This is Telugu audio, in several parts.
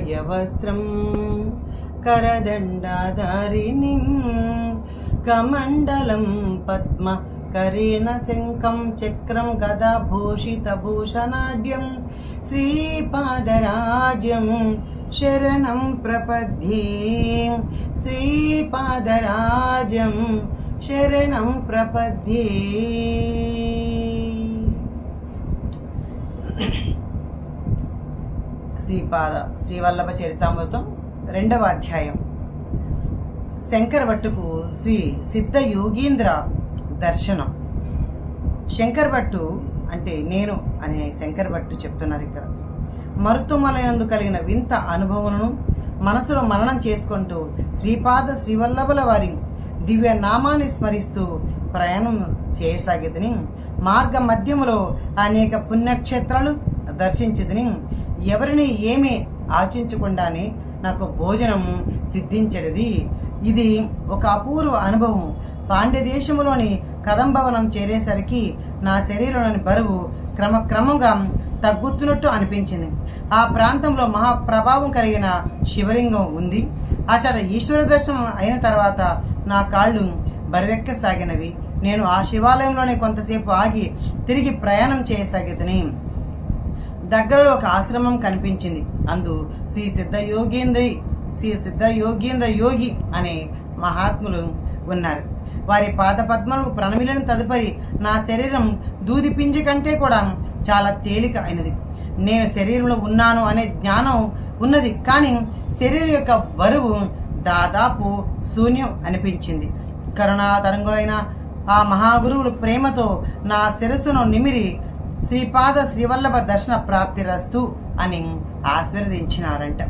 వస్త్రం కరదండాధారిణిం కమండలం పద్మ కరేణ శంఖం చక్రం గదాభూషితభూషణాఢ్యం శ్రీపాదరాజ్యం శరణం ప్రపద్యే శ్రీపాదరాజం శరణం ప్రపద్యే శ్రీపాద శ్రీవల్లభ చరితామృతం రెండవ అధ్యాయం. శంకర భట్టుకు శ్రీ సిద్ధ యోగీంద్ర దర్శనం. శంకర్ భట్టు అంటే నేను అనే శంకర్ భట్టు చెప్తున్నారు ఇక్కడ. మరుతుమలైనందు కలిగిన వింత అనుభవములను మనసులో మననం చేసుకుంటూ శ్రీపాద శ్రీవల్లభుల వారి దివ్య నామాన్ని స్మరిస్తూ ప్రయాణం చేయసాగిదని మార్గ మధ్యములో అనేక పుణ్యక్షేత్రాలు దర్శించదని ఎవరిని ఏమీ ఆచించకుండానే నాకు భోజనం సిద్ధించడిది. ఇది ఒక అపూర్వ అనుభవం. పాండ్య దేశములోని కదంభవనం చేరేసరికి నా శరీరంలోని బరువు క్రమక్రమంగా తగ్గుతున్నట్టు అనిపించింది. ఆ ప్రాంతంలో మహాప్రభావం కలిగిన శివలింగం ఉంది. అచట ఈశ్వర దర్శనం అయిన తర్వాత నా కాళ్ళు బరువెక్కసాగినవి. నేను ఆ శివాలయంలోనే కొంతసేపు ఆగి తిరిగి ప్రయాణం చేయసాగితని దగ్గరలో ఒక ఆశ్రమం కనిపించింది. అందు శ్రీ సిద్ధ యోగేంద్రి శ్రీ సిద్ధ యోగేంద్ర యోగి అనే మహాత్ములు ఉన్నారు. వారి పాద పద్మలకు ప్రణమిలిన తదుపరి నా శరీరం దూది పింజి కంటే కూడా చాలా తేలిక అయినది. నేను శరీరంలో ఉన్నాను అనే జ్ఞానం ఉన్నది కానీ శరీరం యొక్క బరువు దాదాపు శూన్యం అనిపించింది. కరుణా తరంగులైన ఆ మహాగురువులు ప్రేమతో నా శిరస్సును నిమిరి శ్రీపాద శ్రీవల్లభ దర్శన ప్రాప్తి రస్తు అని ఆశీర్వదించినారంట.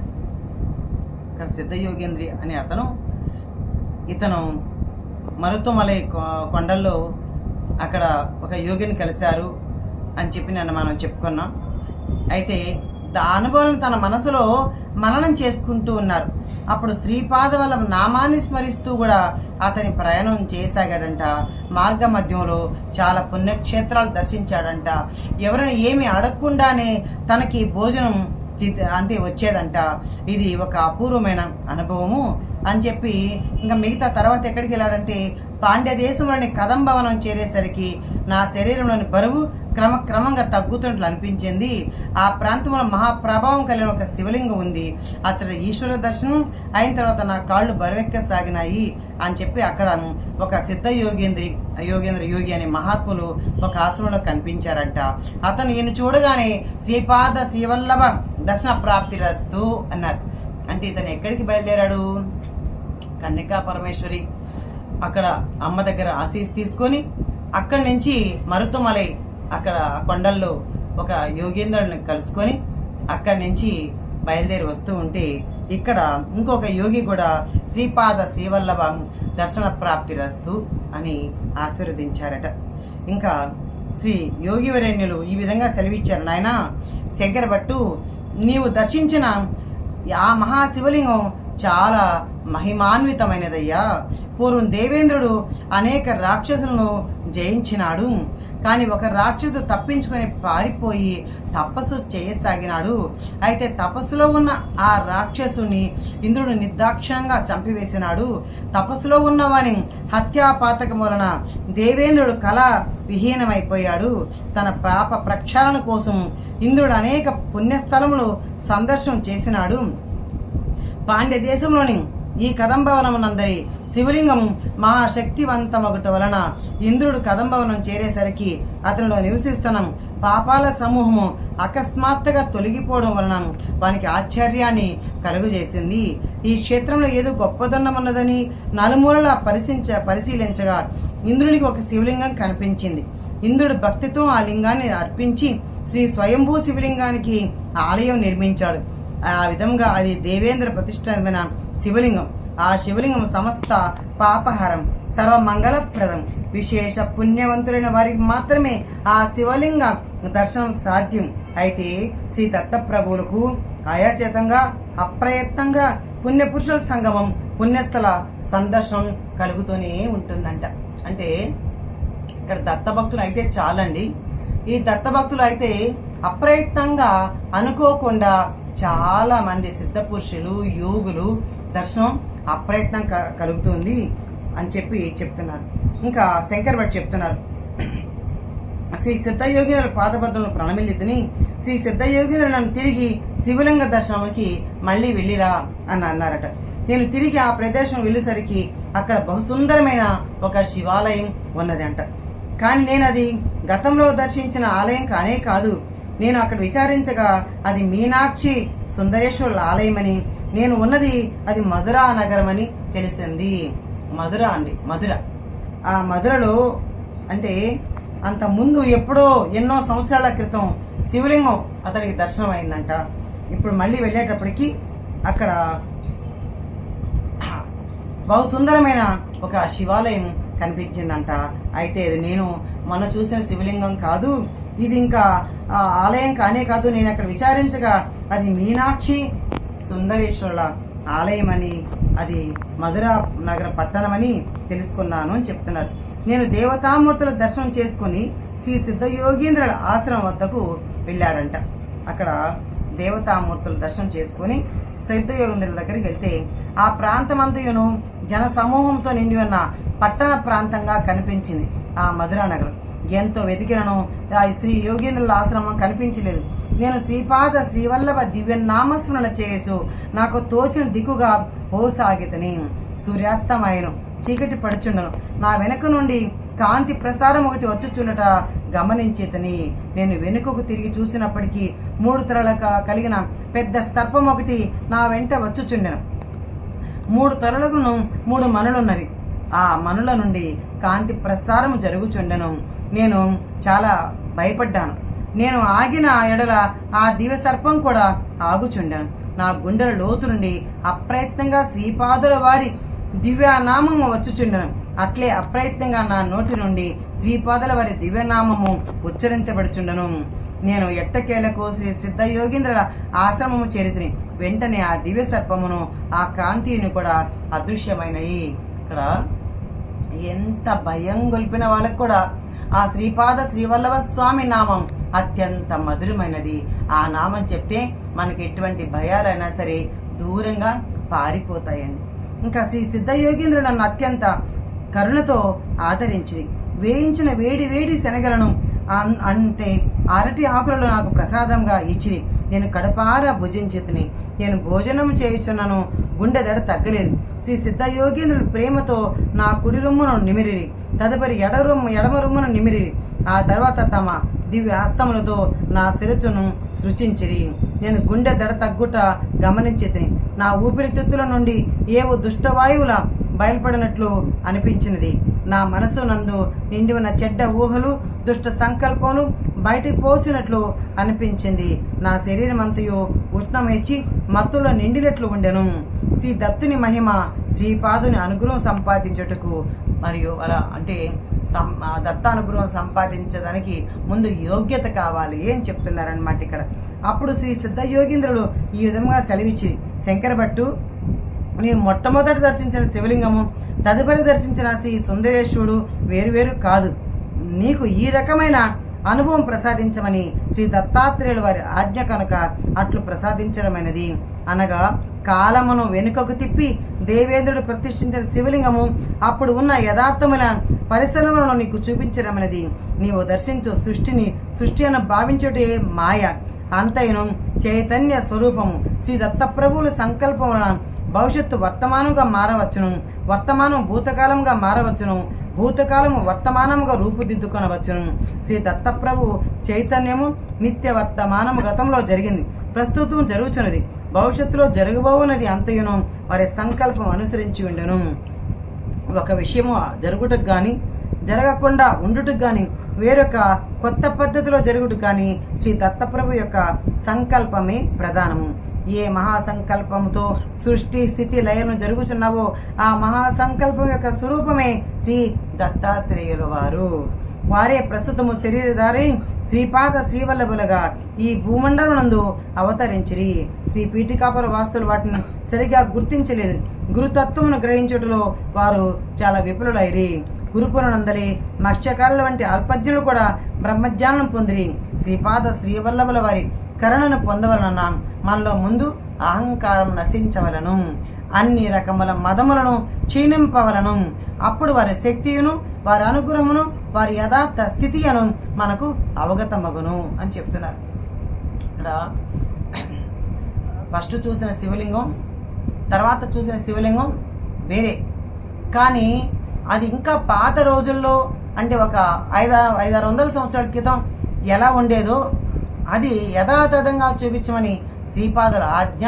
ఇక్కడ సిద్ధయోగేంద్రి అనే అతను ఇతను మరుతుమలై కొ- కొండల్లో అక్కడ ఒక యోగిని కలిశారు అని చెప్పి నన్ను మనం చెప్పుకున్నాం. అయితే దా అనుభవం తన మనసులో మననం చేసుకుంటూ ఉన్నారు. అప్పుడు శ్రీపాదవలం నామాన్ని స్మరిస్తూ కూడా అతని ప్రయాణం చేశాగాడంట మార్గ మధ్యంలో చాలా పుణ్యక్షేత్రాలు దర్శించాడంట. ఎవరిని ఏమి అడగకుండానే తనకి భోజనం అంటే వచ్చేదంట. ఇది ఒక అపూర్వమైన అనుభవము. అని చెప్పి ఇంకా మిగతా తర్వాత ఎక్కడికి వెళ్ళాడంటే పాండ్య దేశంలోని కదంభవనం చేరేసరికి నా శరీరంలోని బరువు క్రమక్రమంగా తగ్గుతున్నట్లు అనిపించింది. ఆ ప్రాంతంలో మహాప్రభావం కలిగిన ఒక శివలింగం ఉంది. అక్కడ ఈశ్వర దర్శనం అయిన తర్వాత నా కాళ్ళు బరువెక్కసాగినాయి అని చెప్పి అక్కడ ఒక సిద్ధ యోగేంద్రి యోగేంద్ర యోగి అనే మహాత్ములు ఒక ఆశ్రమంలో కనిపించారంట. అతను ఈయన చూడగానే శ్రీపాద శ్రీవల్లభ దర్శన ప్రాప్తి రస్తు అన్నారు అంటే ఇతను ఎక్కడికి బయలుదేరాడు? కన్యకా పరమేశ్వరి అక్కడ అమ్మ దగ్గర ఆశీస్ తీసుకొని అక్కడి నుంచి మరుతుమలై అక్కడ కొండల్లో ఒక యోగేంద్రుడిని కలుసుకొని అక్కడి నుంచి బయలుదేరి వస్తూ ఉంటే ఇక్కడ ఇంకొక యోగి కూడా శ్రీపాద శ్రీవల్లభ దర్శన ప్రాప్తి రస్తు అని ఆశీర్వదించారట. ఇంకా శ్రీ యోగివరేణ్యులు ఈ విధంగా సెలవిచ్చారు నాయన శంకర భట్టు నీవు దర్శించిన ఆ మహాశివలింగం చాలా మహిమాన్వితమైనదయ్యా. పూర్వం దేవేంద్రుడు అనేక రాక్షసులను జయించినాడు. కానీ ఒక రాక్షసు తప్పించుకొని పారిపోయి తపస్సు చేయసాగినాడు. అయితే తపస్సులో ఉన్న ఆ రాక్షసుని ఇంద్రుడు నిర్దాక్షణంగా చంపివేసినాడు. తపస్సులో ఉన్నవాని హత్యాపాతకం వలన దేవేంద్రుడు కళ విహీనమైపోయాడు. తన పాప ప్రక్షాళన కోసం ఇంద్రుడు అనేక పుణ్యస్థలములు సందర్శనం చేసినాడు. పాండ్య దేశంలోని ఈ కదంభవనమునందరి శివలింగం మహాశక్తివంతమగుట వలన ఇంద్రుడు కదంభవనం చేరేసరికి అతనిలో నివసిస్తున్న పాపాల సమూహము అకస్మాత్తుగా తొలగిపోవడం వలన వానికి ఆశ్చర్యాన్ని కలుగజేసింది. ఈ క్షేత్రంలో ఏదో గొప్పదన్నం ఉన్నదని నలుమూలలా పరిశీలించ పరిశీలించగా ఇంద్రునికి ఒక శివలింగం కనిపించింది. ఇంద్రుడు భక్తితో ఆ లింగాన్ని అర్పించి శ్రీ స్వయంభూ శివలింగానికి ఆలయం నిర్మించాడు. ఆ విధంగా అది దేవేంద్ర ప్రతిష్టమైన శివలింగం. ఆ శివలింగం సమస్త పాపహరం సర్వమంగళప్రదం. విశేష పుణ్యవంతులైన వారికి మాత్రమే ఆ శివలింగ దర్శనం సాధ్యం. అయితే శ్రీ దత్తప్రభువులకు అయాచేతంగా అప్రయత్నంగా పుణ్యపురుషుల సంగమం పుణ్యస్థల సందర్శనం కలుగుతూనే ఉంటుందంట. అంటే ఇక్కడ దత్తభక్తులు అయితే చాలండి. ఈ దత్తభక్తులు అయితే అప్రయత్నంగా అనుకోకుండా చాలా మంది సిద్ధ పురుషులు యోగులు దర్శనం అప్రయత్నం క- కలుగుతుంది అని చెప్పి చెప్తున్నారు. ఇంకా శంకర్ భట్ చెప్తున్నారు. శ్రీ సిద్ధయోగినుల పాదబద్ధములు ప్రణమిల్లితిని శ్రీ సిద్ధయోగినులు నన్ను తిరిగి శివలింగ దర్శనానికి మళ్ళీ వెళ్ళిరా అని అన్నారట. నేను తిరిగి ఆ ప్రదేశం వెళ్ళేసరికి అక్కడ బహుసుందరమైన ఒక శివాలయం ఉన్నది అంట కానీ నేను అది గతంలో దర్శించిన ఆలయం కానే కాదు నేను అక్కడ విచారించగా అది మీనాక్షి సుందరేశ్వరుల ఆలయమని నేను ఉన్నది అది మధురా నగరం అని తెలిసింది. మధుర అండి మధుర. ఆ మధురలో అంటే అంత ముందు ఎప్పుడో ఎన్నో సంవత్సరాల క్రితం శివలింగం అతనికి దర్శనం అయిందంట ఇప్పుడు మళ్ళీ వెళ్ళేటప్పటికి అక్కడ బహు సుందరమైన ఒక శివాలయం కనిపించిందంట. అయితే ఇది నేను మొన్న చూసిన శివలింగం కాదు ఇది ఇంకా ఆ ఆలయం కానే కాదు నేను అక్కడ విచారించగా అది మీనాక్షి సుందరేశ్వరుల ఆలయం అని అది మధుర నగర పట్టణమని తెలుసుకున్నాను అని చెప్తున్నారు. నేను దేవతామూర్తుల దర్శనం చేసుకుని శ్రీ సిద్ధయోగీంద్రుల ఆశ్రమం వద్దకు వెళ్ళాడంట. అక్కడ దేవతామూర్తుల దర్శనం చేసుకుని సిద్ధయోగేంద్రుల దగ్గరికి వెళ్తే ఆ ప్రాంతమంతయును జన సమూహంతో నిండి ఉన్న పట్టణ ప్రాంతంగా కనిపించింది ఆ మధురా నగరం. ఎంతో వెతికినను. ఆ శ్రీ యోగేంద్రుల ఆశ్రమం కనిపించలేదు నేను శ్రీపాద శ్రీవల్లభ దివ్య నామస్మరణ చేయొచ్చు నాకు తోచిన దిక్కుగా పోసాగితని. సూర్యాస్తమయను చీకటి పడుచుండను. నా వెనుక నుండి కాంతి ప్రసారం ఒకటి వచ్చుచుండట గమనించేతని. నేను వెనుకకు తిరిగి చూసినప్పటికీ మూడు తరల కలిగిన పెద్ద సర్పం ఒకటి నా వెంట వచ్చుచుండెను. మూడు తలలకు మూడు మనులున్నవి. ఆ మనుల నుండి కాంతి ప్రసారం జరుగుచుండను. నేను చాలా భయపడ్డాను. నేను ఆగిన ఎడల ఆ దివ్య సర్పం కూడా ఆగుచుండాను. నా గుండెల లోతు నుండి అప్రయత్నంగా శ్రీపాదుల వారి దివ్యనామము వచ్చుచుండెను. అట్లే అప్రయత్నంగా నా నోటి నుండి శ్రీపాదుల వారి దివ్యనామము ఉచ్చరించబడుచుండను. నేను ఎట్టకేలకు శ్రీ సిద్ధ యోగీంద్రుల ఆశ్రమము చేరితిని. వెంటనే ఆ దివ్య సర్పమును ఆ కాంతిని కూడా అదృశ్యమైనవి ఇక్కడ ఎంత భయం గొలిపిన వాళ్ళకు కూడా ఆ శ్రీపాద శ్రీవల్లభ స్వామి నామం అత్యంత మధురమైనది. ఆ నామం చెప్తే మనకి ఎటువంటి భయాలైనా సరే దూరంగా పారిపోతాయండి. ఇంకా శ్రీ సిద్ధయోగేంద్రుడు నన్ను అత్యంత కరుణతో ఆదరించి వేయించిన వేడి వేడి శనగలను అంటే అరటి ఆకులలో నాకు ప్రసాదంగా ఇచ్చి నేను కడపార భుజించితిని. నేను భోజనం చేయుచున్నాను. గుండె దడ తగ్గలేదు. శ్రీ సిద్ధయోగేంద్రుడు ప్రేమతో నా కుడి రొమ్మును నిమిరిరి. తదుపరి ఎడ రొమ్ము ఎడమ రొమ్మును నిమిరిరి. ఆ తర్వాత తమ దివ్య హస్తములతో నా శిరచును సృష్టించిరి నేను గుండె దడ తగ్గుట గమనించితిని. నా ఊపిరితిత్తుల నుండి ఏవో దుష్టవాయువుల బయలుపడినట్లు అనిపించినది. నా మనసు నందు నిండి ఉన్న చెడ్డ ఊహలు దుష్ట సంకల్పములు బయటికి పోచినట్లు అనిపించింది. నా శరీరం అంతయు ఉష్ణమిచ్చి మత్తులో నిండినట్లు ఉండెను. శ్రీ దత్తుని మహిమ శ్రీపాదుని అనుగ్రహం సంపాదించుటకు మరియు అలా అంటే సం ఆ దత్తానుగ్రహం సంపాదించడానికి ముందు యోగ్యత కావాలి ఏం చెప్తున్నారనమాట ఇక్కడ. అప్పుడు శ్రీ సిద్ధ యోగీంద్రుడు ఈ విధంగా సెలవిచ్చి శంకర భట్టు నీవు మొట్టమొదట దర్శించిన శివలింగము తదుపరి దర్శించిన శ్రీ సుందరేశ్వరుడు వేరువేరు కాదు. నీకు ఈ రకమైన అనుభవం ప్రసాదించమని శ్రీ దత్తాత్రేయుల వారి ఆజ్ఞ కనుక అట్లు ప్రసాదించడమైనది. అనగా కాలమును వెనుకకు తిప్పి దేవేంద్రుడు ప్రతిష్ఠించిన శివలింగము అప్పుడు ఉన్న యథార్థమైన పరిసరములను నీకు చూపించడమైనది. నీవు దర్శించు సృష్టిని సృష్టి అని భావించుటే మాయ. అంతైను చైతన్య స్వరూపము. శ్రీ దత్తప్రభువుల సంకల్పమున భవిష్యత్తు వర్తమానంగా మారవచ్చును. వర్తమానం భూతకాలంగా మారవచ్చును. భూతకాలము వర్తమానముగా రూపుదిద్దుకొనవచ్చును శ్రీ దత్తప్రభు చైతన్యము నిత్య వర్తమానము గతంలో జరిగింది. ప్రస్తుతం జరుగుచున్నది. భవిష్యత్తులో జరగబోవున్నది అంతయును. వారి సంకల్పం అనుసరించి ఉండెను. ఒక విషయము జరుగుటకు కానీ జరగకుండా ఉండుటకు కానీ వేరొక కొత్త పద్ధతిలో జరుగుట కానీ శ్రీ దత్తప్రభు యొక్క సంకల్పమే ప్రధానము. ఏ మహాసంకల్పంతో సృష్టి స్థితి లయను జరుగుచున్నావో ఆ మహాసంకల్పం యొక్క స్వరూపమే శ్రీ దత్తాత్రేయుల వారు. వారే ప్రస్తుతము శరీరధారి శ్రీపాద శ్రీవల్లభులుగా ఈ భూమండలనందు అవతరించిరి. శ్రీ పీఠికాపుర వాస్తులు వాటిని సరిగా గుర్తించలేదు. గురుతత్వమును గ్రహించుటలో వారు చాలా విపులులైరి గురుపురనందలి మత్స్యకారుల వంటి అల్పజ్ఞులు కూడా బ్రహ్మజ్ఞానం పొందిరి. శ్రీపాద శ్రీవల్లభుల వారి కరుణను పొందవలన మనలో ముందు అహంకారం నశించవలను. అన్ని రకముల మదములను క్షీణింపవలను. అప్పుడు వారి శక్తియును వారి అనుగ్రహమును వారి యథార్థ స్థితియను మనకు అవగతమగును అని చెప్తున్నారు. ఇక్కడ ఫస్ట్ చూసిన శివలింగం తర్వాత చూసిన శివలింగం వేరే. కానీ అది ఇంకా పాత రోజుల్లో అంటే ఒక ఐదు ఐదారు వందల సంవత్సరాల క్రితం ఎలా ఉండేదో అది యథాతథంగా చూపించమని శ్రీపాదుల ఆజ్ఞ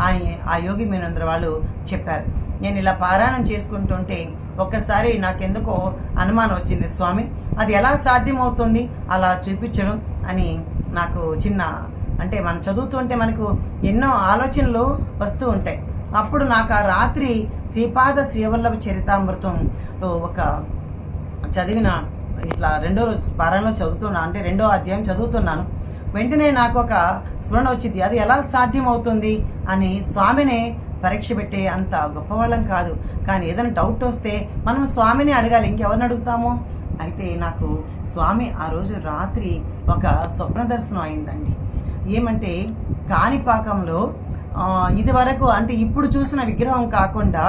ఆయన ఆ యోగి మీనందరూ వాళ్ళు చెప్పారు. నేను ఇలా పారాయణం చేసుకుంటుంటే ఒక్కసారి నాకెందుకో అనుమానం వచ్చింది స్వామి. అది ఎలా సాధ్యమవుతుంది అలా చూపించడం అని నాకు చిన్న అంటే మనం చదువుతుంటే మనకు ఎన్నో ఆలోచనలు వస్తూ ఉంటాయి. అప్పుడు నాకు ఆ రాత్రి శ్రీపాద శ్రీవల్లభ చరితామృతం ఒక చదివిన ఇట్లా రెండో రోజు పారాయణలో చదువుతున్నా అంటే రెండో అధ్యాయం చదువుతున్నాను. వెంటనే నాకు ఒక స్మరణ వచ్చింది అది ఎలా సాధ్యం అవుతుంది అని స్వామినే పరీక్ష పెట్టే అంత గొప్పవాళ్ళం కాదు. కానీ ఏదైనా డౌట్ వస్తే మనం స్వామిని అడగాలి ఇంకెవరిని అడుగుతాము? అయితే నాకు స్వామి ఆ రోజు రాత్రి ఒక స్వప్న దర్శనం అయిందండి. ఏమంటే కాణిపాకంలో ఇది వరకు అంటే ఇప్పుడు చూసిన విగ్రహం కాకుండా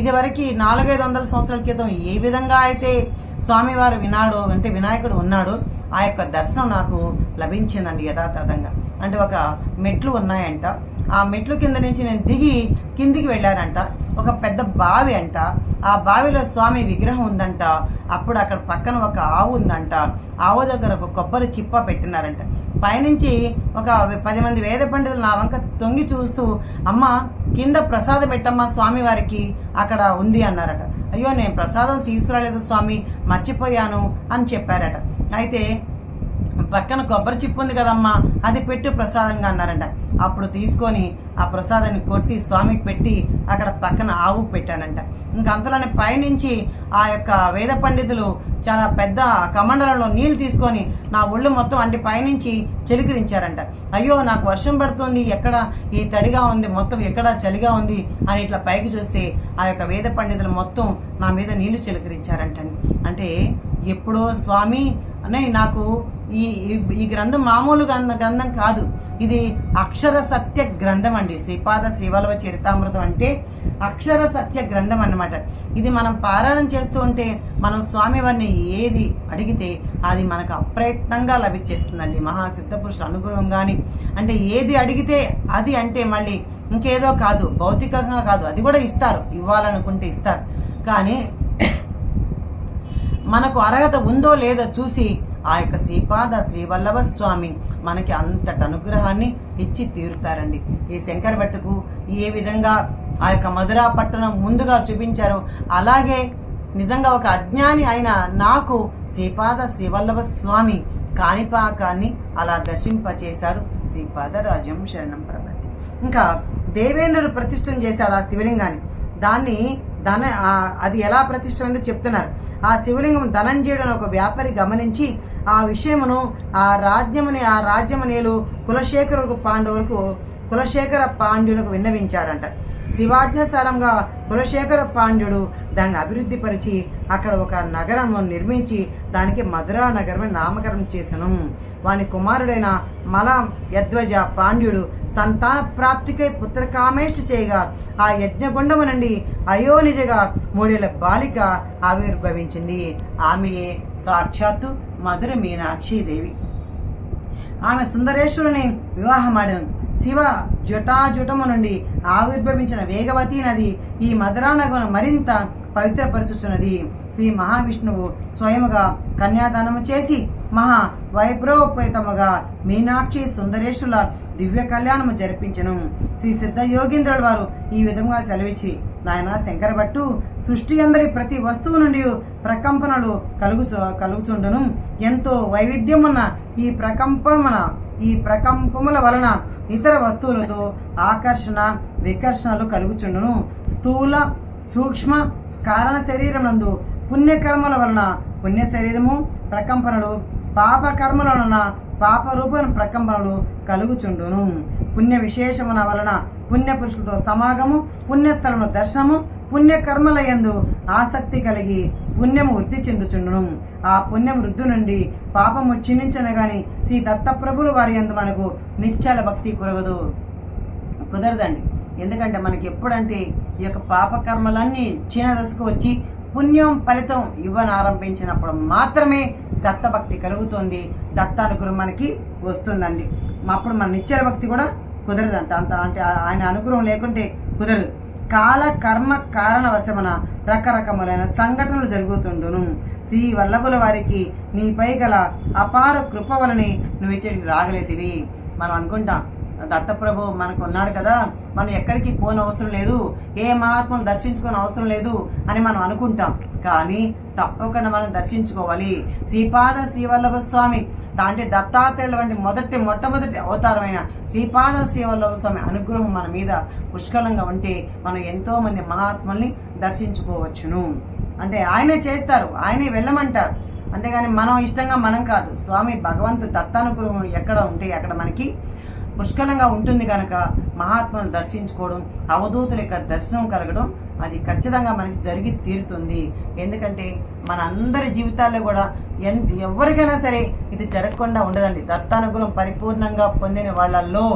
ఇది వరకు నాలుగైదు వందల సంవత్సరాల క్రితం ఏ విధంగా అయితే స్వామివారు వినాడో అంటే వినాయకుడు ఉన్నాడో ఆ యొక్క దర్శనం నాకు లభించిందండి యథాతథంగా. అంటే ఒక మెట్లు ఉన్నాయంట. ఆ మెట్లు కింద నుంచి నేను దిగి కిందికి వెళ్ళానంట. ఒక పెద్ద బావి అంట. ఆ బావిలో స్వామి విగ్రహం ఉందంట. అప్పుడు అక్కడ పక్కన ఒక ఆవు ఉందంట. ఆవు దగ్గర ఒక కొబ్బరి చిప్ప పెట్టినారంట. పైనుంచి ఒక పది మంది వేద పండితులు నా వంక తొంగి చూస్తూ అమ్మ కింద ప్రసాదం పెట్టమ్మా స్వామి వారికి. అక్కడ ఉంది అన్నారట. అయ్యో నేను ప్రసాదం తీసుకురాలేదు స్వామి. మర్చిపోయాను అని చెప్పారట. అయితే పక్కన కొబ్బరి చిప్పు ఉంది కదమ్మా అది పెట్టు ప్రసాదంగా అన్నారంట. అప్పుడు తీసుకొని ఆ ప్రసాదాన్ని కొట్టి స్వామికి పెట్టి అక్కడ పక్కన ఆవుకు పెట్టానంట. ఇంకంతలోనే పైనుంచి ఆ యొక్క వేద పండితులు చాలా పెద్ద కమండలంలో నీళ్ళు తీసుకొని నా ఒళ్ళు మొత్తం అంటే పైనుంచి చెలికరించారంట. అయ్యో నాకు వర్షం పడుతుంది ఎక్కడ ఈ తడిగా ఉంది మొత్తం ఎక్కడ చలిగా ఉంది అని ఇట్లా పైకి చూస్తే ఆ యొక్క వేద పండితులు మొత్తం నా మీద నీళ్ళు చిలకరించారంటండి అంటే ఎప్పుడో స్వామి అని నాకు ఈ ఈ- గ్రంథం మామూలు గ్రంథం కాదు. ఇది అక్షర సత్య గ్రంథం అండి. శ్రీపాద శ్రీవల్లభ చరితామృతం అంటే అక్షర సత్య గ్రంథం అన్నమాట. ఇది మనం పారాయణం చేస్తూ ఉంటే మనం స్వామివారిని ఏది అడిగితే అది మనకు అప్రయత్నంగా లభించేస్తుందండి. మహాసిద్ధపురుషుల అనుగ్రహం కానీ అంటే ఏది అడిగితే అది అంటే మళ్ళీ ఇంకేదో కాదు. భౌతికంగా కాదు. అది కూడా ఇస్తారు. ఇవ్వాలనుకుంటే ఇస్తారు. కానీ మనకు అర్హత ఉందో లేదో చూసి ఆ యొక్క శ్రీపాద శ్రీవల్లభ స్వామి మనకి అంతటి అనుగ్రహాన్ని ఇచ్చి తీరుతారండి. ఈ శంకర భట్టుకు ఏ విధంగా ఆ యొక్క మధురా పట్టణం ముందుగా చూపించారో అలాగే నిజంగా ఒక అజ్ఞాని అయిన నాకు శ్రీపాద శ్రీవల్లభ స్వామి కాణిపాకాన్ని అలా దర్శింపచేశారు. శ్రీపాదరాజం శరణం ప్రభతి. ఇంకా దేవేంద్రుడు ప్రతిష్టం చేశాడు ఆ శివలింగాన్ని. దాన్ని ధన అది ఎలా ప్రతిష్టమైందో చెప్తున్నారు. ఆ శివలింగం ధనంజయుడు ఒక వ్యాపారి గమనించి ఆ విషయమును ఆ రాజ్యముని ఆ రాజ్యమనేలు కులశేఖరులకు పాండవులకు కులశేఖర పాండ్యులకు విన్నవించాడంట శివాజ్ఞసారంగా కులశేఖర పాండ్యుడు దాన్ని అభివృద్ధి పరిచి అక్కడ ఒక నగరం నిర్మించి దానికి మధురా నగరం నామకరణం చేసను వాని కుమారుడైన మల యధ్వజ పాండ్యుడు సంతాన ప్రాప్తికై పుత్రకామేష్టి చేయగా ఆ యజ్ఞగుండము నుండి అయోనిజగా మూడేళ్ళ బాలిక ఆవిర్భవించింది. ఆమెయే సాక్షాత్తు మధుర మీనాక్షి దేవి. ఆమె సుందరేశ్వరుని వివాహమాడను శివ జటాజుటము నుండి ఆవిర్భవించిన వేగవతి నది ఈ మధురానగను మరింత పవిత్రపరచుచున్నది. శ్రీ మహావిష్ణువు స్వయముగా కన్యాదానము చేసి మహా వైభ్రోపేతముగా మీనాక్షి సుందరేశ్వరుల దివ్య కళ్యాణము జరిపించను. శ్రీ సిద్ధ యోగీంద్రుడు వారు ఈ విధంగా సెలవిచ్చి నాయన శంకర భట్టు సృష్టి అందరి ప్రతి వస్తువు నుండి ప్రకంపనలు కలుగు కలుగుతుండను ఎంతో వైవిధ్యమున్న ఈ ప్రకంపమున ఈ ప్రకంపముల వలన ఇతర వస్తువులతో ఆకర్షణ వికర్షణలు కలుగుచుండును. స్థూల సూక్ష్మ కారణ శరీరమునందు పుణ్యకర్మల వలన పుణ్య శరీరము ప్రకంపనలు పాప కర్మల వలన పాప రూపమైన ప్రకంపనలు కలుగుచుండును. పుణ్య విశేషమున వలన పుణ్య పురుషులతో సమాగము పుణ్యస్థలము దర్శనము పుణ్యకర్మల యందు ఆసక్తి కలిగి పుణ్యము వృద్ధి చెందుచుండును. ఆ పుణ్యం వృద్ధి నుండి పాపము క్షీణించను గాని శ్రీ దత్తప్రభులు వారి యందు మనకు నిశ్చల భక్తి కురగదు. కుదరదండి. ఎందుకంటే మనకి ఎప్పుడంటే ఈ యొక్క పాపకర్మలన్నీ క్షీణ దశకు వచ్చి పుణ్యం ఫలితం ఇవ్వని ఆరంభించినప్పుడు మాత్రమే దత్తభక్తి కలుగుతుంది. దత్తానుగ్రహం మనకి వస్తుందండి. అప్పుడు మన నిశ్చల భక్తి కూడా కుదరదంట. అంత అంటే ఆయన అనుగ్రహం లేకుంటే కుదరదు. కాల కర్మ కారణవశమన రకరకములైన సంఘటనలు జరుగుతుండును. శ్రీ వల్లభుల వారికి నీపై గల అపార కృప వలని నువ్వు ఇచ్చేటికి రాగలేదివి మనం అనుకుంటాం దత్తప్రభు మనకు ఉన్నాడు కదా మనం ఎక్కడికి పోని అవసరం లేదు ఏ మహాత్మను దర్శించుకోని అవసరం లేదు అని మనం అనుకుంటాం. కానీ తప్పకుండా మనం దర్శించుకోవాలి. శ్రీపాద శ్రీవల్లభ స్వామి అంటే దత్తాత్రేయుల వంటి మొదటి మొట్టమొదటి అవతారమైన శ్రీపాద శ్రీవల్లభ స్వామి అనుగ్రహం మన మీద పుష్కలంగా ఉంటే మనం ఎంతో మంది మహాత్ముల్ని దర్శించుకోవచ్చును. అంటే ఆయనే చేస్తారు ఆయనే వెళ్ళమంటారు. అంతేగాని మనం ఇష్టంగా మనం కాదు. స్వామి భగవంతు దత్తానుగ్రహం ఎక్కడ ఉంటే అక్కడ మనకి పుష్కలంగా ఉంటుంది కనుక మహాత్మను దర్శించుకోవడం అవధూతుల యొక్క దర్శనం కలగడం అది ఖచ్చితంగా మనకి జరిగి తీరుతుంది. ఎందుకంటే మన అందరి జీవితాల్లో కూడా ఎన్ ఎవరికైనా సరే ఇది జరగకుండా ఉండదండి. దత్తానుగుణం పరిపూర్ణంగా పొందిన వాళ్ళల్లో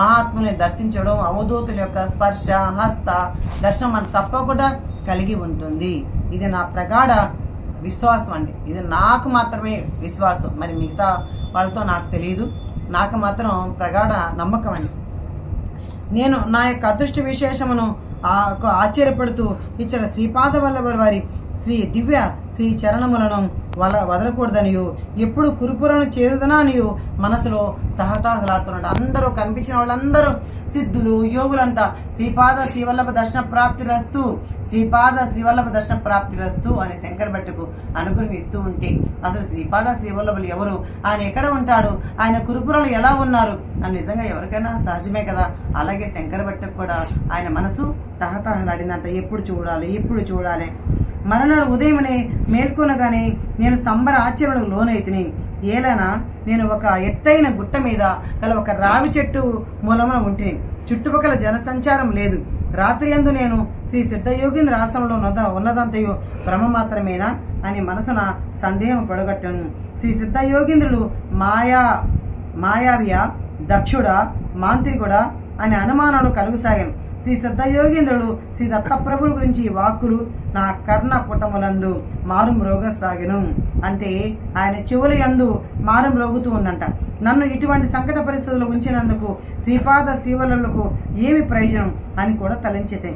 మహాత్ముని దర్శించడం అవధూతుల యొక్క స్పర్శ హస్త దర్శనం మనం తప్పకుండా కలిగి ఉంటుంది. ఇది నా ప్రగాఢ విశ్వాసం అండి. ఇది నాకు మాత్రమే విశ్వాసం. మరి మిగతా వాళ్ళతో నాకు తెలియదు. నాకు మాత్రం ప్రగాఢ నమ్మకం అండి నేను నా యొక్క అదృష్ట విశేషమును ఆ ఆశ్చర్యపడుతూ ఇచ్చిన శ్రీపాద వల్లభ వారి శ్రీ దివ్య శ్రీ చరణములను వల వదలకూడదనియు. ఎప్పుడు కురుపులను చేరుదననియు. మనసులో తహతహలాడుతున్నాడు అందరూ కనిపించిన వాళ్ళందరూ సిద్ధులు యోగులంతా. శ్రీపాద శ్రీవల్లభ దర్శన ప్రాప్తి రస్తు. శ్రీపాద శ్రీవల్లభ దర్శన ప్రాప్తి రస్తు అని శంకర భట్టుకు అనుగ్రహిస్తూ ఉంటే అసలు శ్రీపాద శ్రీవల్లభులు ఎవరు? ఆయన ఎక్కడ ఉంటాడు? ఆయన కురుపురలు ఎలా ఉన్నారు? అని నిజంగా ఎవరికైనా సహజమే కదా. అలాగే శంకర భట్టుకు కూడా ఆయన మనసు తహతహలాడిందంట. ఎప్పుడు చూడాలి? ఎప్పుడు చూడాలి? మరణ ఉదయమనే మేల్కొనగానే నేను సంబర ఆచరణకు లోనైతిని. ఏలనా నేను ఒక ఎత్తైన గుట్ట మీద గల ఒక రావి చెట్టు మూలమున ఉంటిని. చుట్టుపక్కల జనసంచారం లేదు. రాత్రి అందు నేను శ్రీ సిద్ధయోగేంద్ర ఆశ్రమంలో నొద ఉన్నదంతయు భ్రమ మాత్రమేనా అని మనసున సందేహం పడగట్టను. శ్రీ సిద్ధయోగేంద్రుడు మాయా మాయావియ దక్షుడా మాంత్రికుడా అనే అనుమానాలు కలుగుసాగాను శ్రీ సిద్ధయోగేంద్రుడు శ్రీ దత్తప్రభుల గురించి ఈ వాక్కులు నా కర్ణ పుటములందు మారుం మ్రోగసాగెను అంటే ఆయన చెవుల యందు మారం రోగుతూ ఉందంట. నన్ను ఇటువంటి సంకట పరిస్థితుల్లో ఉంచినందుకు శ్రీపాద శ్రీవలకు ఏమి ప్రయోజనం అని కూడా తలంచితే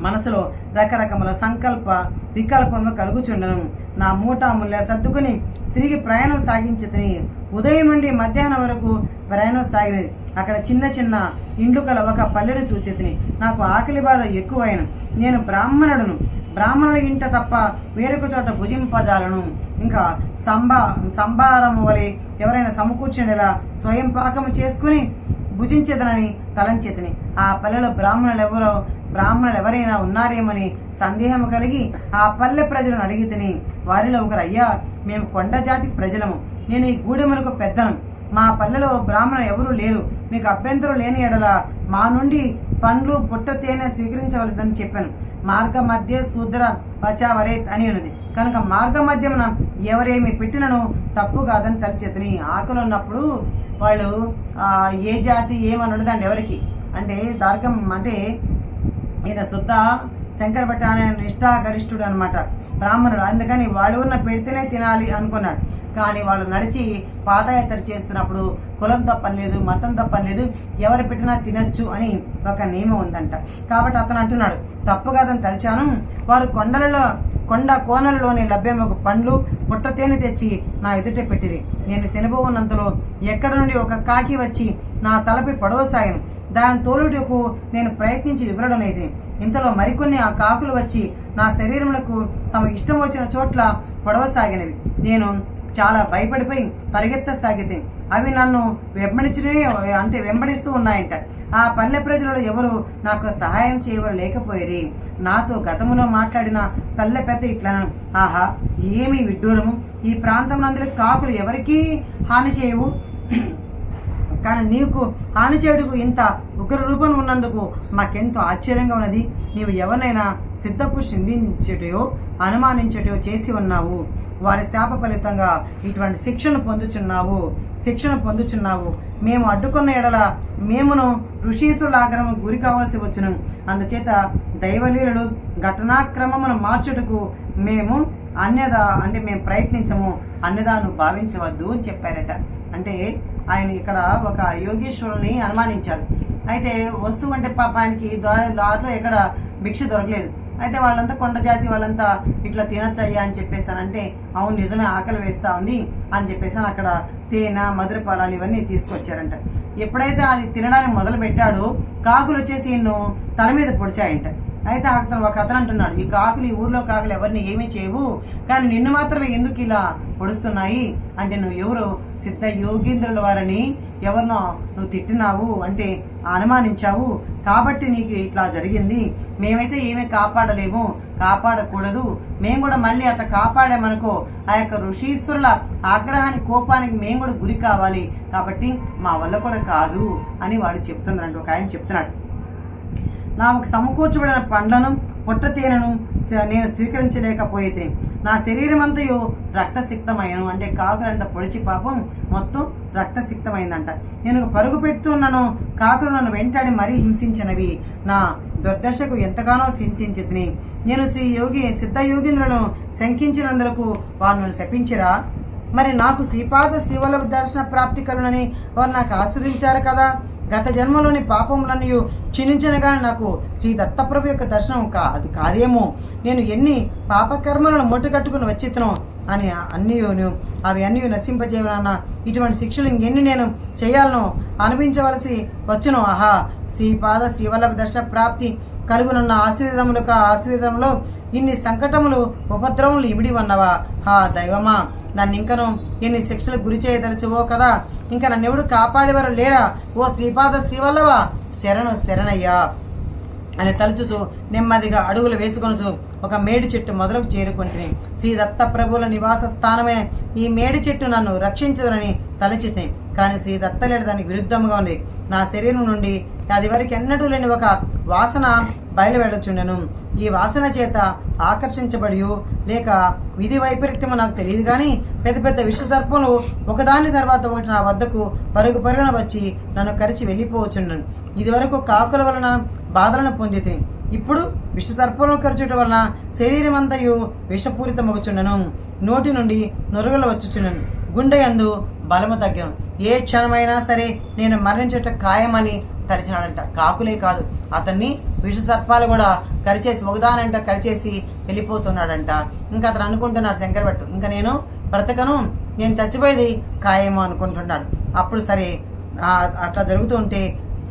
మనసులో రకరకముల సంకల్ప వికల్పములు కలుగుచుండను. నా మూటా సర్దుకుని తిరిగి ప్రయాణం సాగించుతుని ఉదయం నుండి మధ్యాహ్నం వరకు ప్రయాణం సాగినది అక్కడ చిన్న చిన్న ఇండ్లు కల ఒక పల్లెను చూచితిని నాకు ఆకలి బాధ ఎక్కువైన. నేను బ్రాహ్మణుడును. బ్రాహ్మణుల ఇంట తప్ప వేరొక చోట భుజింపజాలను. ఇంకా సంభా సంభారము వలె ఎవరైనా సమకూర్చుండేలా స్వయం పాకము చేసుకుని భుజించేదనని తలంచేతిని ఆ పల్లెలో బ్రాహ్మణులు ఎవరో బ్రాహ్మణులు ఎవరైనా ఉన్నారేమని సందేహం కలిగి ఆ పల్లె ప్రజలను అడిగి తిని వారిలో ఒకరు అయ్యా మేము కొండ జాతి ప్రజలము. నేను ఈ గూడెములకు పెద్దను. మా పల్లెలో బ్రాహ్మణులు ఎవరూ లేరు. మీకు అభ్యంతరం లేని ఎడల మా నుండి పండ్లు పుట్ట తేనె స్వీకరించవలసిందని చెప్పాను. మార్గ మధ్య శూద్ర వచావరేత్ అని ఉన్నది కనుక మార్గ మధ్యమున ఎవరేమి పెట్టినను తప్పు కాదని తలచెత్తని ఆకలి ఉన్నప్పుడు వాళ్ళు ఏ జాతి ఏమని ఉండదండి ఎవరికి? అంటే దార్గం అంటే ఈయన శుద్ధ శంకర భట్ట అనే నిష్ఠాగరిష్ఠుడు అనమాట బ్రాహ్మణుడు. అందుకని వాళ్ళు ఉన్న పెడితేనే తినాలి అనుకున్నాడు. కానీ వాళ్ళు నడిచి పాదయాత్ర చేస్తున్నప్పుడు కులం తప్పలేదు మతం తప్పలేదు ఎవరు పెట్టినా తినచ్చు అని ఒక నియమం ఉందంట. కాబట్టి అతను అంటున్నాడు తప్పు కాదని తలిచాను. వారు కొండలలో కొండ కోనల్లోని లభ్యమగు పండ్లు పుట్ట తేనె తెచ్చి నా ఎదుట పెట్టిరి. నేను తినబోవున్నంతలో ఎక్కడ నుండి ఒక కాకి వచ్చి నా తలపై పొడవసాగాను దాని తోలుటకు నేను ప్రయత్నించి వివరడనేది ఇంతలో మరికొన్ని ఆ కాకులు వచ్చి నా శరీరములకు తమ ఇష్టం వచ్చిన చోట్ల పొడవసాగినవి నేను చాలా భయపడిపోయి పరిగెత్తసాగితే. అవి నన్ను వెంబడించడమే అంటే వెంబడిస్తూ ఉన్నాయంట. ఆ పల్లె ప్రజలలో ఎవరు నాకు సహాయం చేయవరు లేకపోయి నాతో గతములో మాట్లాడిన పల్లె పెద్ద ఇట్లా ఆహా ఏమి విడ్డూరము. ఈ ప్రాంతం నందుల కాకులు ఎవరికీ హాని చేయవు. కానీ నీకు హాని చేయుటకు ఇంత ఉగ్ర రూపం ఉన్నందుకు మాకెంతో ఆశ్చర్యంగా ఉన్నది. నీవు ఎవరినైనా సిద్ధపు నిందించేటయో అనుమానించటో చేసి ఉన్నావు. వారి శాప ఫలితంగా ఇటువంటి శిక్షను పొందుచున్నావు. శిక్షను పొందుచున్నావు. మేము అడ్డుకున్న ఎడల మేమును ఋషీసుల ఆగ్రహం గురి కావలసి వచ్చును. అందుచేత దైవలీలడు ఘటనాక్రమమును మార్చుటకు మేము అన్యదా అంటే మేము ప్రయత్నించము. అన్యదా నువ్వు భావించవద్దు అని చెప్పారట. అంటే ఆయన ఇక్కడ ఒక యోగేశ్వరుని అనుమానించాడు. అయితే వస్తువు అంటే పాప ఆయనకి దారిలో ఎక్కడ భిక్ష దొరకలేదు. అయితే వాళ్ళంతా కొండ జాతి వాళ్ళంతా ఇట్లా తినచ్చయ్యా అని చెప్పేసానంటే అవును నిజమే ఆకలి వేస్తా ఉంది అని చెప్పేసాను. అక్కడ తేనె మధురపాలాలు ఇవన్నీ తీసుకొచ్చారంట. ఎప్పుడైతే అది తినడానికి మొదలు పెట్టాడో కాకులు వచ్చేసి ఇన్ను తల మీద పొడిచాయంట. అయితే అతను ఒక అతను అంటున్నాడు ఈ కాకులు ఈ ఊర్లో కాకులు ఎవరిని ఏమీ చేయవు కానీ నిన్ను మాత్రమే ఎందుకు ఇలా పొడుస్తున్నాయి? అంటే నువ్వు ఎవరు? సిద్ధ యోగీంద్రుల వారని ఎవరినో నువ్వు తిట్టినావు అంటే అనుమానించావు. కాబట్టి నీకు ఇట్లా జరిగింది. మేమైతే ఏమీ కాపాడలేము కాపాడకూడదు. మేము కూడా మళ్ళీ అట్లా కాపాడామనుకో ఆ యొక్క ఋషీశ్వరుల ఆగ్రహానికి కోపానికి మేము కూడా గురి కావాలి. కాబట్టి మా వల్ల కూడా కాదు అని వాడు చెప్తున్నాడు ఒక ఆయన చెప్తున్నాడు. నాకు సమకూర్చబడిన పండ్లను పొట్ట తేనెను నేను స్వీకరించలేకపోయితే నా శరీరం అంతయు రక్తసిక్తమయ్యను. అంటే కాకులంత పొడిచి పాపం మొత్తం రక్తసిక్తమైందంట. నేను పరుగు పెడుతున్నాను కాకులు నన్ను వెంటాడి మరీ హింసించినవి. నా దుర్దశకు ఎంతగానో చింతించితిని. నేను శ్రీ యోగి సిద్ధ యోగీంద్రులను శంకించినందులకు వారు శపించిరా? మరి నాకు శ్రీపాద శివల దర్శన ప్రాప్తి కలునని వారు నాకు ఆస్వాదించారు కదా? గత జన్మలోని పాపములన్నీ క్షీణించిన కానీ నాకు శ్రీ దత్తప్రభు యొక్క దర్శనం కా అది కార్యము. నేను ఎన్ని పాపకర్మలను మూటగట్టుకుని వచ్చితను అని అన్నీయును అవి అన్నీ నశింపజేయాలన్న ఇటువంటి శిక్షలు ఇంకెన్ని నేను చేయాలను అనిపించవలసి వచ్చును. ఆహా శ్రీపాద శ్రీవల్లభ దర్శన ప్రాప్తి కలుగునున్న ఆశీర్వదములకు ఆశీర్వదంలో ఇన్ని సంకటములు ఉపద్రవములు ఇవిడి ఉన్నవా? హా దైవమా నన్ను ఇంకను ఎన్ని శిక్షలకు గురి చేయదలచువో కదా. ఇంకా నన్ను ఎవడు కాపాడేవారు లేరా? ఓ శ్రీపాద శ్రీవల్లవా? శరణు శరణయ్యా. అని తలుచుచు నెమ్మదిగా అడుగులు వేసుకొనుచు ఒక మేడి చెట్టు మొదలకు చేరుకుంటుని. శ్రీ దత్త ప్రభువుల నివాస స్థానమైన ఈ మేడి చెట్టు నన్ను రక్షించదని తలచితే కానీ శ్రీ దత్తలేడు దానికి విరుద్ధంగా ఉంది. నా శరీరం నుండి అది వరకు ఎన్నటూ లేని ఒక వాసన బయలువెళ్ళచుండెను ఈ వాసన చేత ఆకర్షించబడి లేక విధి వైపరీత్యము నాకు తెలియదు కానీ పెద్ద పెద్ద విష సర్పములు ఒకదాని తర్వాత ఒకటి నా వద్దకు పరుగు పరుగున వచ్చి నన్ను కరిచి వెళ్ళిపోవచ్చుండను ఇది వరకు కాకుల వలన బాధలను పొందితే ఇప్పుడు విష సర్పంలో కరచుట వలన శరీరం అంతయు విషపూరితమగుచుండను. నోటి నుండి నొరుగులు వచ్చుచుండను. గుండె యందు బలము తగ్గను. ఏ క్షణమైనా సరే నేను మరణించట ఖాయమని కరిచినాడంట కాకులే కాదు అతన్ని విషసర్పాలు కూడా కరిచేసి ఒకదానంట కరిచేసి వెళ్ళిపోతున్నాడంట. ఇంకా అతను అనుకుంటున్నాడు శంకర భట్టు ఇంకా నేను బ్రతకను నేను చచ్చిపోయేది ఖాయమో అనుకుంటున్నాడు. అప్పుడు సరే అట్లా జరుగుతూ ఉంటే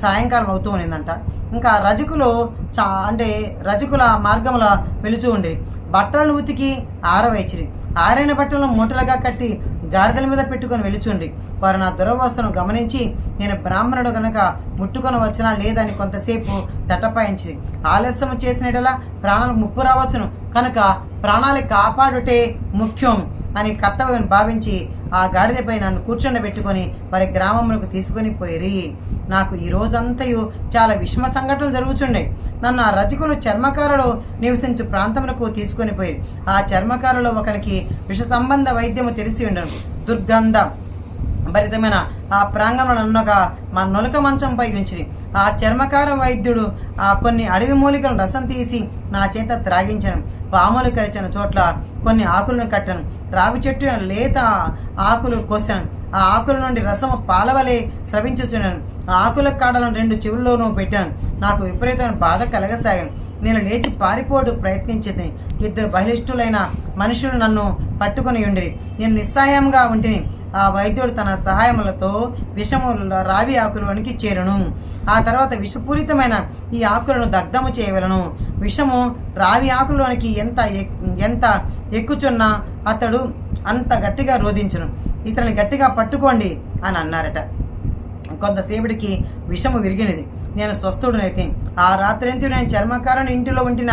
సాయంకాలం అవుతూ ఉండిందంట ఇంకా రజకులు చా అంటే రజకుల మార్గముల వెలుచు ఉండేవి బట్టలను ఉతికి ఆరవేచిరి ఆరైన బట్టలను మూటలుగా కట్టి గాడిదల మీద పెట్టుకొని వెలుచుండి వారు నా దురవస్థను గమనించి నేను బ్రాహ్మణుడు గనక ముట్టుకొని వచ్చినా లేదని కొంతసేపు తటపాయించి ఆలస్యం చేసినట్లా ప్రాణాలకు ముప్పు రావచ్చును. కనుక ప్రాణాలు కాపాడుటే ముఖ్యం. అని కర్తవ్యం భావించి ఆ గాడిదపై నన్ను కూర్చుండబెట్టుకొని మరి గ్రామములకు తీసుకొని పోయిరి. నాకు ఈ రోజంతయు చాలా విషమ సంఘటనలు జరుగుచుండే నన్ను ఆ రజకులు చర్మకారులు నివసించు ప్రాంతములకు తీసుకొని పోయి ఆ చర్మకారులో ఒకరికి విష సంబంధ వైద్యము తెలిసి ఉండను. దుర్గంధం. భరితమైన ఆ ప్రాంగణంలో ఉన్నగా మా నొలక మంచంపై ఉంచిరి. ఆ చర్మకార వైద్యుడు ఆ కొన్ని అడవి మూలికలను రసం తీసి నా చేత త్రాగించను. పాములు కరిచిన చోట్ల కొన్ని ఆకులను కట్టను. రావి చెట్టు లేత ఆకులు కోసాను. ఆ ఆకుల నుండి రసము పాలవలే స్రవించుచున్నాను. ఆ ఆకుల కాడలను రెండు చెవుల్లోనూ పెట్టాను. నాకు విపరీతమైన బాధ కలగసాగాను. నేను లేచి పారిపోటు ప్రయత్నించింది. ఇద్దరు బహిష్ఠులైన మనుషులు నన్ను పట్టుకొని ఉండిరి. నేను నిస్సహాయంగా ఉంటిని. ఆ వైద్యుడు తన సహాయములతో విషము రావి ఆకులోనికి చేరును. ఆ తర్వాత విషపూరితమైన ఈ ఆకులను దగ్ధము చేయవలను. విషము రావి ఆకులోనికి ఎంత ఎక్- ఎంత ఎక్కుచున్నా అతడు అంత గట్టిగా రోధించును. ఇతని గట్టిగా పట్టుకోండి అని అన్నారట. కొంతసేపటికి విషము విరిగినది. నేను స్వస్థుడునైతే ఆ రాత్రంతి నేను చర్మకారుని ఇంటిలో ఉంటిన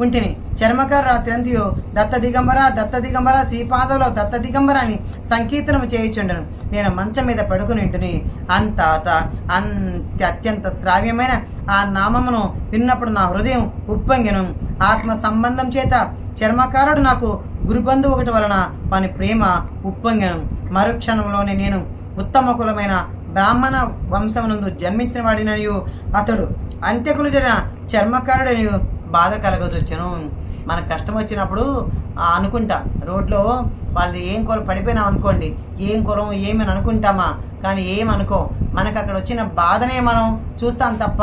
ఉంటిని. చర్మకారు రాత్రంతియో దత్త దిగంబర దత్త దిగంబర శ్రీపాదలో దత్త దిగంబర అని సంకీర్తనము చేయుచుండను. నేను మంచం మీద పడుకుని ఉంటుని. అంతట అంత అత్యంత శ్రావ్యమైన ఆ నామమును విన్నప్పుడు నా హృదయం ఉప్పొంగెను. ఆత్మ సంబంధం చేత చర్మకారుడు నాకు గురుబంధు ఒకటి వలన వాని ప్రేమ ఉప్పొంగెను. మరుక్షణంలోనే నేను ఉత్తమ కులమైన బ్రాహ్మణ వంశమునందు జన్మించిన వాడినయు అతడు అంత్యకులు జరిగిన చర్మకారుడనియు. బాధ కలగదొచ్చాను. మనకు కష్టం వచ్చినప్పుడు ఆ, అనుకుంటాం. రోడ్లో వాళ్ళది ఏం కూర పడిపోయినాం అనుకోండి. ఏం కురం ఏమని అనుకుంటామా? కానీ ఏం అనుకో. మనకు అక్కడ వచ్చిన బాధనే మనం చూస్తాం తప్ప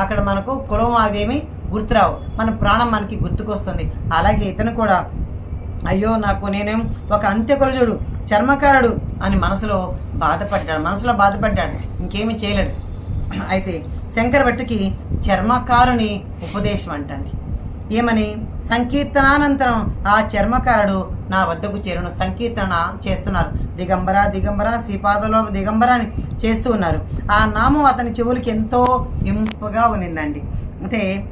అక్కడ మనకు కులం అదేమి గుర్తురావు. మన ప్రాణం మనకి గుర్తుకొస్తుంది. అలాగే ఇతను కూడా అయ్యో నాకు నేనేం ఒక అంత్యకులజుడు చర్మకారుడు అని మనసులో బాధపడ్డాడు. మనసులో బాధపడ్డాడు. ఇంకేమీ చేయలేడు. అయితే శంకర భట్టుకి చర్మకారుని ఉపదేశం అంటండి. ఏమని? సంకీర్తనానంతరం ఆ చర్మకారుడు నా వద్దకు చేరును. సంకీర్తన చేస్తున్నారు. దిగంబర దిగంబర శ్రీపాదలో దిగంబర అని చేస్తూ ఉన్నారు. ఆ నామం అతని చెవులకి ఎంతో ఇంపుగా ఉన్నిందండి. అంటే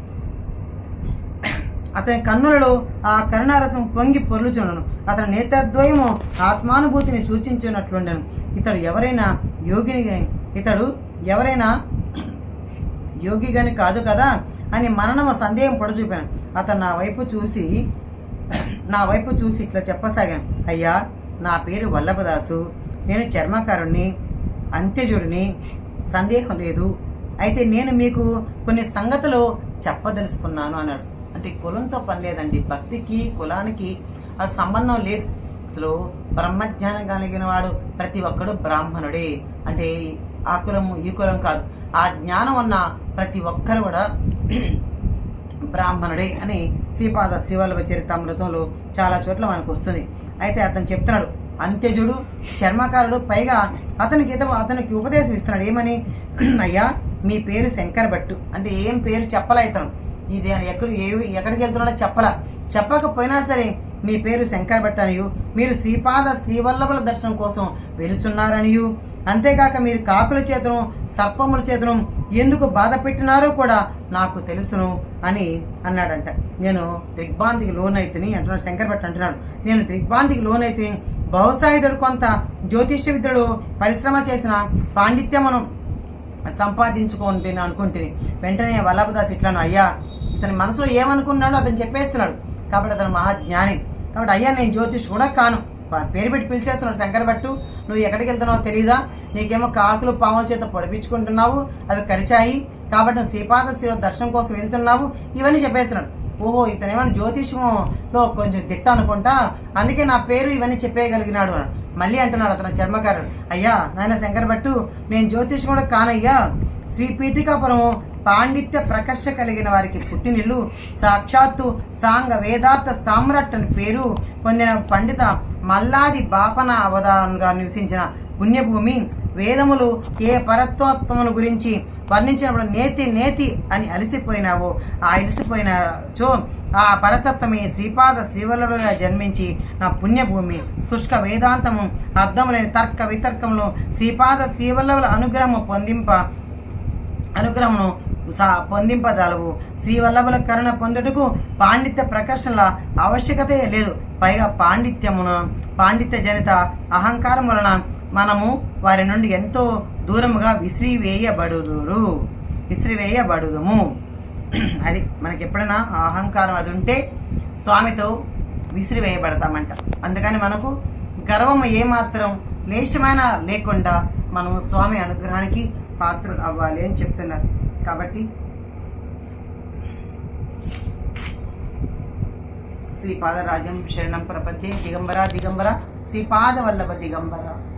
అతని కన్నులలో ఆ కరుణారసం పొంగి పొర్లుచుండను. అతని నేత్రద్వయము ఆత్మానుభూతిని సూచించినట్లుండను. ఇతడు ఎవరైనా యోగిని ఇతడు ఎవరైనా యోగి గని కాదు కదా అని మననమ సందేహం పొడచూపాను అతను నా వైపు చూసి నా వైపు చూసి ఇట్లా చెప్పసాగాను. అయ్యా నా పేరు వల్లభదాసు. నేను చర్మకారుణ్ణి అంత్యజుడిని. సందేహం లేదు. అయితే నేను మీకు కొన్ని సంగతులు చెప్పదలుచుకున్నాను అన్నాడు. అంటే కులంతో పని లేదండి. భక్తికి కులానికి ఆ సంబంధం లేదు. అసలు బ్రహ్మజ్ఞానం కలిగిన వాడు ప్రతి ఒక్కడు బ్రాహ్మణుడే. అంటే ఆ కులము ఈ కులం కాదు. ఆ జ్ఞానం ఉన్న ప్రతి ఒక్కరు కూడా బ్రాహ్మణుడే అని శ్రీపాద శ్రీవల్లభ చరితామృతంలో చాలా చోట్ల మనకు వస్తుంది. అయితే అతను చెప్తున్నాడు అంత్యజుడు చర్మకారుడు పైగా అతనికి ఇతను అతనికి ఉపదేశం ఇస్తున్నాడు. ఏమని? అయ్యా మీ పేరు శంకర్ భట్టు. అంటే ఏం పేరు చెప్పలే ఇతను. ఇది ఎక్కడ ఏ ఎక్కడికి వెళ్తున్నాడో చెప్పలా. చెప్పకపోయినా సరే మీ పేరు శంకర్ భట్ అనియు మీరు శ్రీపాద శ్రీవల్లభుల దర్శనం కోసం వెలుచున్నారనియు. అంతేకాక మీరు కాకుల చేతను సర్పముల చేతను ఎందుకు బాధ పెట్టినారో కూడా నాకు తెలుసును అని అన్నాడంట. నేను దిగ్భాంతికి లోనైతిని అంటున్నాడు శంకర్ భట్ అంటున్నాడు. నేను దిగ్భాంతికి లోనైతే బహుశా ఇతడు కొంత జ్యోతిష్య విద్యలో పరిశ్రమ చేసిన పాండిత్యమును నేను అనుకుంటుంది వెంటనే వల్లభదాస్ ఇట్లాను అయ్యా ఇతని మనసులో ఏమనుకున్నాడో అతను చెప్పేస్తున్నాడు. కాబట్టి అతను మహాజ్ఞాని. కాబట్టి అయ్యా నేను జ్యోతిష్ కూడా కాను పేరు పెట్టి పిలిచేస్తున్నాడు శంకర్ భట్టు. నువ్వు ఎక్కడికి వెళ్తున్నావు తెలీదా? నీకేమో కాకులు పాముల చేత పొడిపించుకుంటున్నావు అవి కరిచాయి. కాబట్టి నువ్వు శ్రీపాద శ్రీ దర్శనం కోసం వెళ్తున్నావు. ఇవన్నీ చెప్పేస్తున్నాడు. ఓహో ఇతనేమో ఏమైనా జ్యోతిషంలో కొంచెం దిట్ట అనుకుంటా? అందుకే నా పేరు ఇవన్నీ చెప్పేయగలిగినాడు అన్నాడు. మళ్ళీ అంటున్నాడు అతను చర్మకారుడు. అయ్యా నాయన శంకర్ భట్టు నేను జ్యోతిష్ కూడా కానయ్యా. శ్రీ పీఠికాపురం పాండిత్య ప్రకర్ష కలిగిన వారికి పుట్టినిల్లు. సాక్షాత్తు సాంగ వేదార్థ సామ్రాట్ అని పేరు పొందిన పండిత మల్లాది బాపన అవధాన్గా నివసించిన పుణ్యభూమి వేదములు ఏ పరత్వత్వమును గురించి వర్ణించినప్పుడు నేతి నేతి అని అలసిపోయినావో. ఆ అలసిపోయినచో ఆ పరతత్వమే శ్రీపాద శ్రీవల్లభుగా జన్మించి నా పుణ్యభూమి. శుష్క వేదాంతము అర్థములేని తర్క వితర్కంలో శ్రీపాద శ్రీవల్లభుల అనుగ్రహము పొందింప అనుగ్రహమును సా పొందింపజాలవు. శ్రీవల్లభుల కరుణ పొందుటకు పాండిత్య ప్రకర్షణల ఆవశ్యకతే లేదు. పైగా పాండిత్యమున పాండిత్య జనిత అహంకారం వలన మనము వారి నుండి ఎంతో దూరముగా విసిరివేయబడుదురు. విసిరివేయబడుదుము. అది మనకి ఎప్పుడైనా అహంకారం అది ఉంటే స్వామితో విసిరివేయబడతామంట. అందుకని మనకు గర్వము ఏమాత్రం లేశమైన లేకుండా మనము స్వామి అనుగ్రహానికి పాత్రలు అవ్వాలి అని చెప్తున్నారు. కాబట్టి శ్రీపాదరాజం శరణం ప్రపద్యే దిగంబర దిగంబర. శ్రీపాద వల్లభ దిగంబర.